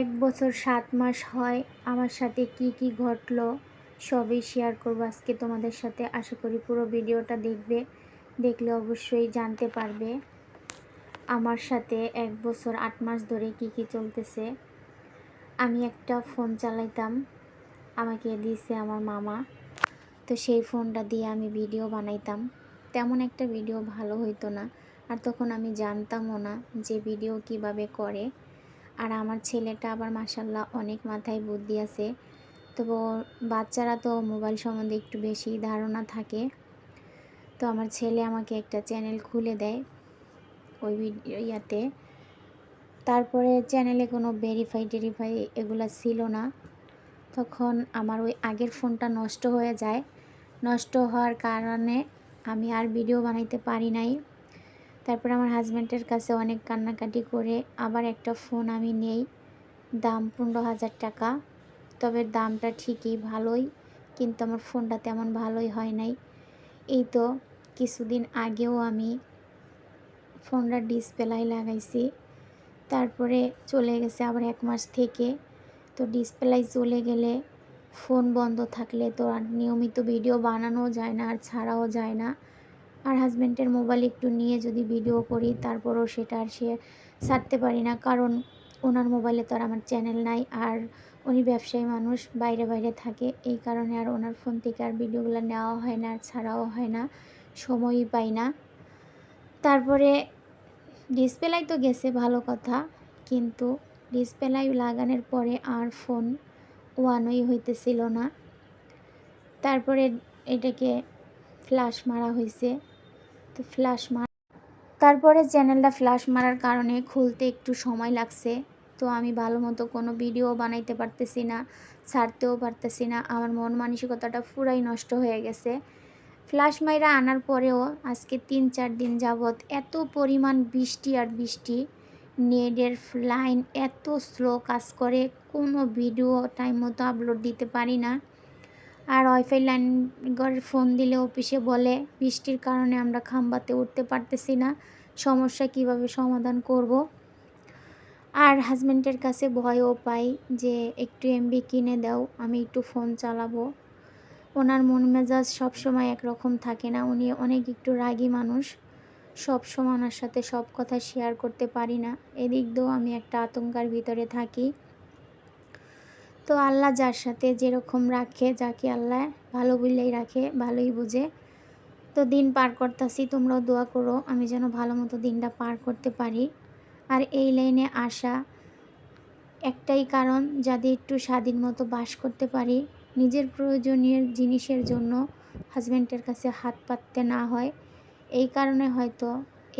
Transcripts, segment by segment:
এক বছর সাত মাস হয় আমার সাথে কি কি ঘটলো সবই শেয়ার করব আজকে তোমাদের সাথে। আশা করি পুরো ভিডিওটা দেখবে, দেখলে অবশ্যই জানতে পারবে। আমার সাথে এক বছর আট মাস ধরে কি কি চলতেছে। আমি একটা ফোন চালাইতাম, আমাকে দিয়েছে আমার মামা। তো সেই ফোনটা দিয়ে আমি ভিডিও বানাইতাম। তেমন একটা ভিডিও ভালো হইতো না। আর তখন আমি জানতামও না যে ভিডিও কীভাবে করে। আর আমার ছেলেটা আবার মাসাল্লাহ অনেক মাথায় বুদ্ধি আছে। তো বাচ্চারা তো মোবাইল সম্বন্ধে একটু বেশি ধারণা থাকে। তো আমার ছেলে আমাকে একটা চ্যানেল খুলে দেয় ওই ভিডিও ইয়াতে। তারপরে চ্যানেলে কোনো ভেরিফাই টেরিফাই এগুলো ছিল না। তখন আমার ওই আগের ফোনটা নষ্ট হয়ে যায়। নষ্ট হওয়ার কারণে আমি আর ভিডিও বানাইতে পারি নাই। তারপর আমার হাজব্যান্ডের কাছে অনেক কান্নাকাটি করে আবার একটা ফোন আমি নেই। দাম পনেরো হাজার টাকা। তবে দামটা ঠিকই ভালোই, কিন্তু আমার ফোনটা তেমন ভালোই হয় নাই। এই তো কিছুদিন আগেও আমি ফোনটা ডিসপ্লাই লাগাইছি। তারপরে চলে গেছে আবার এক মাস থেকে। তো ডিসপ্লাই চলে গেলে ফোন বন্ধ থাকলে তো আর নিয়মিত ভিডিও বানানো যায় না, আর ছাড়াও যায় না। আর হাজব্যান্ডের মোবাইল একটু নিয়ে যদি ভিডিও করি, তারপরও সেটা আর সে ছাড়তে পারি না। কারণ ওনার মোবাইলে তো আর আমার চ্যানেল নাই, আর উনি ব্যবসায়ী মানুষ, বাইরে বাইরে থাকে। এই কারণে আর ওনার ফোন থেকে আর ভিডিওগুলো নেওয়া হয় না, আর ছাড়াও হয় না, সময়ই পাই না। তারপরে ডিসপ্লাই তো গেছে ভালো কথা, কিন্তু ডিসপ্লাই লাগানোর পরে আর ফোন ওয়ানই হইতেছিল না। তারপরে এটাকে ফ্ল্যাশ মারা হয়েছে তো ফ্ল্যাশ মার। তারপরে চ্যানেলটা ফ্ল্যাশ মারার কারণে খুলতে একটু সময় লাগছে। তো আমি ভালো মতো কোনো ভিডিও বানাইতে পারতেছি না, ছাড়তেও পারতেছি না। আমার মন মানসিকতাটা পুরাই নষ্ট হয়ে গেছে। ফ্ল্যাশ মাইরা আনার পরেও আজকে তিন চার দিন যাবৎ এত পরিমাণ বৃষ্টি আর বৃষ্টি নেটের লাইন এত স্লো কাজ করে, কোনো ভিডিও টাইম মতো আপলোড দিতে পারি না। আর ওয়াইফাই লাইন ঘরের ফোন দিলে অফিসে বলে, বৃষ্টির কারণে আমরা খাম্বাতে উঠতে পারতেছি না, সমস্যা কীভাবে সমাধান করব? আর হাজব্যান্ডের কাছে ভয়ও পাই যে, একটু এমবি কিনে দাও, আমি একটু ফোন চালাবো। ওনার মন মেজাজ সবসময় একরকম থাকে না, উনি অনেক একটু রাগী মানুষ। সব সময় ওনার সাথে সব কথা শেয়ার করতে পারি না। এদিক দিয়েও আমি একটা আতঙ্কার ভিতরে থাকি। তো আল্লাহ যার সাথে যেরকম রাখে, যাকে আল্লাহ ভালো বললেই রাখে, ভালোই বুঝে। তো দিন পার করতেছি, তোমরাও দোয়া করো, আমি যেন ভালো মতো দিনটা পার করতে পারি। আর এই লাইনে আসা একটাই কারণ, যাতে একটু স্বাধীন মতো বাস করতে পারি। নিজের প্রয়োজনীয় জিনিসের জন্য হাজব্যান্ডের কাছে হাত পাততে না হয়। এই কারণে হয়তো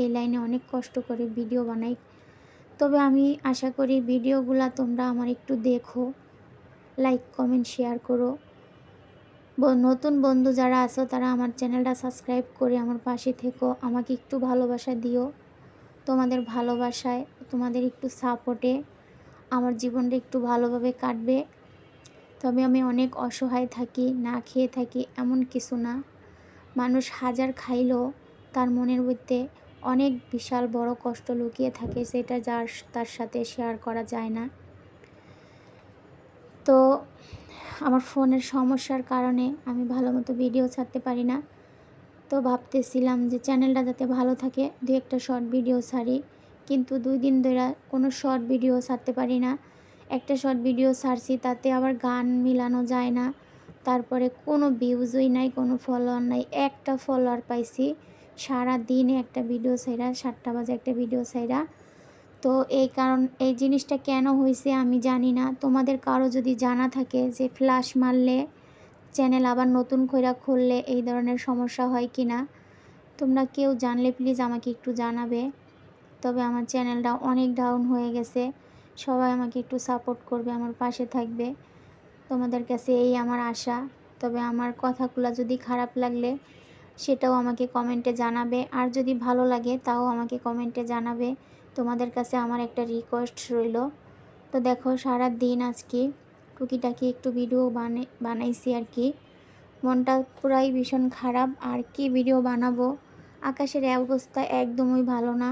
এই লাইনে অনেক কষ্ট করে ভিডিও বানাই। তবে আমি আশা করি ভিডিওগুলো তোমরা আমার একটু দেখো। লাইক কমেন্ট শেয়ার করো। নতুন বন্ধু যারা আছো, তারা আমার চ্যানেলটা সাবস্ক্রাইব করে আমার পাশে থেকো। আমাকে একটু ভালোবাসা দিও। তোমাদের ভালোবাসায়, তোমাদের একটু সাপোর্টে আমার জীবনটা একটু ভালোভাবে কাটবে। তবে আমি অনেক অসহায় থাকি, না খেয়ে থাকি, এমন কিছু না। মানুষ হাজার খাইলেও তার মনের মধ্যে অনেক বিশাল বড় কষ্ট লুকিয়ে থাকে, সেটা যার, তার সাথে শেয়ার করা যায় না। তো আমার ফোনের সমস্যার কারণে আমি ভালো মতো ভিডিও ছাড়তে পারি না। তো ভাবতেছিলাম যে চ্যানেলটা যাতে ভালো থাকে দু একটা শর্ট ভিডিও ছাড়ি। কিন্তু দুই দিন ধরে কোনো শর্ট ভিডিও ছাড়তে পারি না। একটা শর্ট ভিডিও ছাড়ছি, তাতে আবার গান মিলানো যায় না। তারপরে কোনো ভিউজই নাই, কোনো ফলোয়ার নাই। একটা ফলোয়ার পাইছি সারা দিনে একটা ভিডিও সাইরা সাতটা বাজে একটা ভিডিও সাইরা তো এই কারণ, এই জিনিসটা কেন হয়েছে আমি জানি না। তোমাদের কারও যদি জানা থাকে যে ফ্ল্যাশ মারলে, চ্যানেল আবার নতুন খৈরা খুললে এই ধরনের সমস্যা হয় কি না তোমরা কেউ জানলে প্লিজ আমাকে একটু জানাবে। তবে আমার চ্যানেলটা অনেক ডাউন হয়ে গেছে, সবাই আমাকে একটু সাপোর্ট করবে, আমার পাশে থাকবে। তোমাদের কাছে এই আমার আশা। তবে আমার কথাগুলো যদি খারাপ লাগলে সেটাও আমাকে কমেন্টে জানাবে। আর যদি ভালো লাগে, তাও আমাকে কমেন্টে জানাবে। তোমাদের কাছে আমার একটা রিকোয়েস্ট রইল। তো দেখো সারা দিন আজকে টুকিটাকি একটু ভিডিও বানাই বানাইছি আর কি। মনটা পুরাই ভীষণ খারাপ। আর কি ভিডিও বানাবো? আকাশের অবস্থা একদমই ভালো না।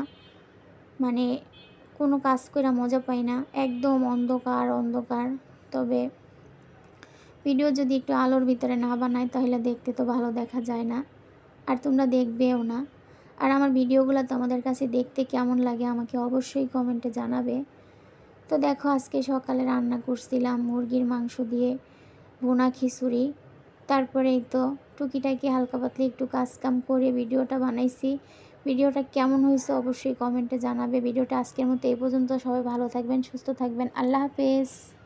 মানে কোনো কাজ করে মজা পাই না। একদম অন্ধকার অন্ধকার। তবে ভিডিও যদি একটু আলোর ভিতরে না বানায় তাহলে দেখতে তো ভালো দেখা যায় না। আর তোমরা দেখবেও না। আর আমার ভিডিওগুলো তোমাদের কাছে দেখতে কেমন লাগে আমাকে অবশ্যই কমেন্টে জানাবে। তো দেখো, আজকে সকালে রান্না করছিলাম মুরগির মাংস দিয়ে ভুনা খিচুড়ি। তারপরেই তো টুকিটাকি হালকা পাতলি একটু কাজ কাম করে ভিডিওটা বানাইছি। ভিডিওটা কেমন হয়েছে অবশ্যই কমেন্টে জানাবে। ভিডিওটা আজকের মতো এই পর্যন্ত। সবাই ভালো থাকবেন, সুস্থ থাকবেন। আল্লাহ হাফেজ।